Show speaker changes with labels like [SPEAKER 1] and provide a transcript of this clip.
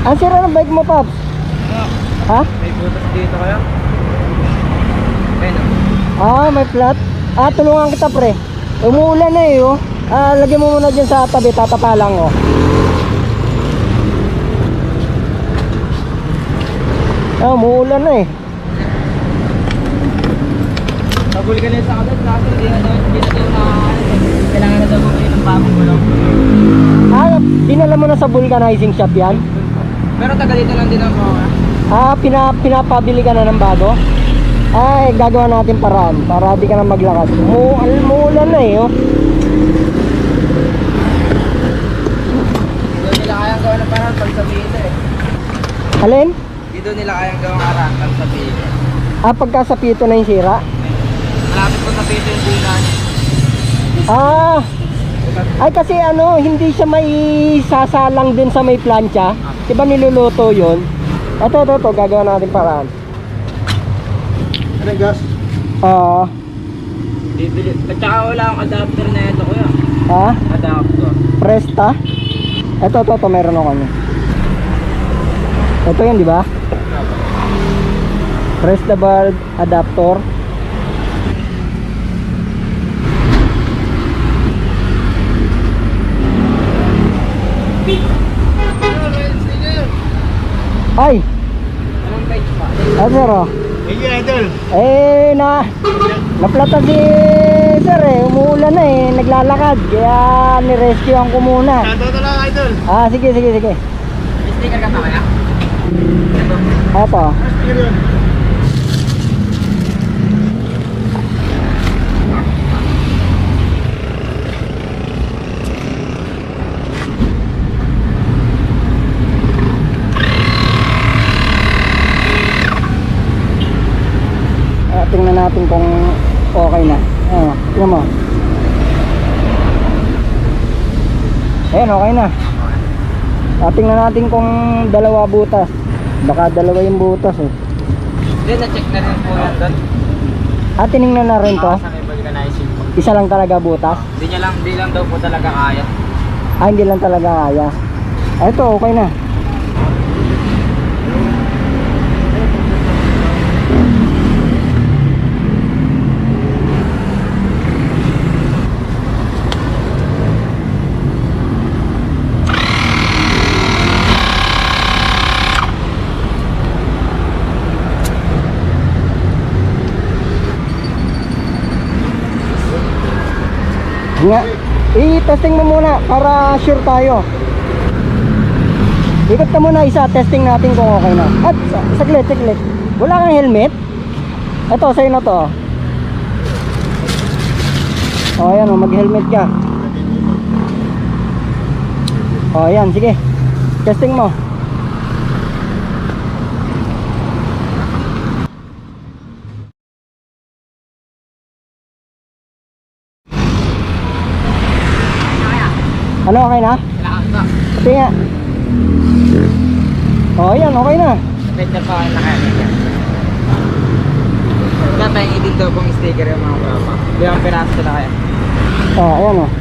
[SPEAKER 1] Ang sira ng bike mo, Pops? Ha?
[SPEAKER 2] May butas dito kaya? Ayun
[SPEAKER 1] Ah, may flat. Ah, tulungan kita, pre. Umuulan na eh, oh. Ah, lagyan mo muna dyan sa tabi, tatapalang, oh. Ah, umuulan na eh.
[SPEAKER 2] Nabuli ka na sa agad, kaso hindi na daw, hindi na daw na, kailangan na daw bumili ng bagong gulong.
[SPEAKER 1] Ah, dinala mo na sa vulcanizing shop yan?
[SPEAKER 2] Pero taga dito lang din ako. ah.
[SPEAKER 1] Ah, pina, pinapabili ka na ng bago? Ay, gagawa natin paraan para di ka na maglakad. Mu umuulan na eh, oh.
[SPEAKER 2] Dito nila kayang gawa ng parang pag sa pito eh.
[SPEAKER 1] Alin?
[SPEAKER 2] Dito nila kayang gawang arang pag sa pito.
[SPEAKER 1] Ah, pagka sa pito na yung sira?
[SPEAKER 2] Malapit ko sa pito yung dinan.
[SPEAKER 1] Ah, ay kasi ano, hindi siya may sasalang dun sa may plancha. Diba niluluto yun? Ito, ito, ito, gagawa natin paraan.
[SPEAKER 3] Ano gas?
[SPEAKER 1] Ah,
[SPEAKER 2] Bibili. At saka wala akong adapter na ito kuya.
[SPEAKER 1] ha?
[SPEAKER 2] Adapter.
[SPEAKER 1] Presta? Ito, ito, ito, meron ako niya. Ito yun, di ba? Presta bulb adapter. Ay,
[SPEAKER 2] Anong page pa?
[SPEAKER 1] ah, sir, oh.
[SPEAKER 3] Hindi, idol.
[SPEAKER 1] Eh, na, naplata si sir eh, umuulan na eh, naglalakad. Kaya nirescuean ko muna.
[SPEAKER 3] Shoutout na lang, idol.
[SPEAKER 1] Ah, sige, sige, sige.
[SPEAKER 2] Sticker ka pa kaya?
[SPEAKER 3] Sticker yun.
[SPEAKER 1] Tingnan natin kung okay na. Ah, tingnan mo. Ayan, okay na. Ah, tingnan natin kung dalawa butas. Baka dalawa yung butas eh.
[SPEAKER 2] Hindi, na-check na rin po yan doon.
[SPEAKER 1] Ah, tinignan na rin to.
[SPEAKER 2] Po.
[SPEAKER 1] Isa lang talaga butas.
[SPEAKER 2] Hindi niya lang, hindi lang daw po talaga kaya.
[SPEAKER 1] Ah, hindi lang talaga kaya. Ah, ito, okay na. Nga, i-testing mo muna para sure tayo. Ikot ka muna isa, testing natin kung okay na. At, sa- saglit, saglit. Wala kang helmet? Ito, sa'yo na to. O, oh, ayan, oh, mag-helmet ka. O, oh, ayan, sige. Testing mo. Ano, okay na?
[SPEAKER 2] Kailangan ba?
[SPEAKER 1] Pati nga. O, oh, ayan, okay na.
[SPEAKER 2] Medyo pa kayo nakaya. Wala tayong edit daw pong sticker yung mga baba. Limang piraso na kaya.
[SPEAKER 1] O, oh, ayan o.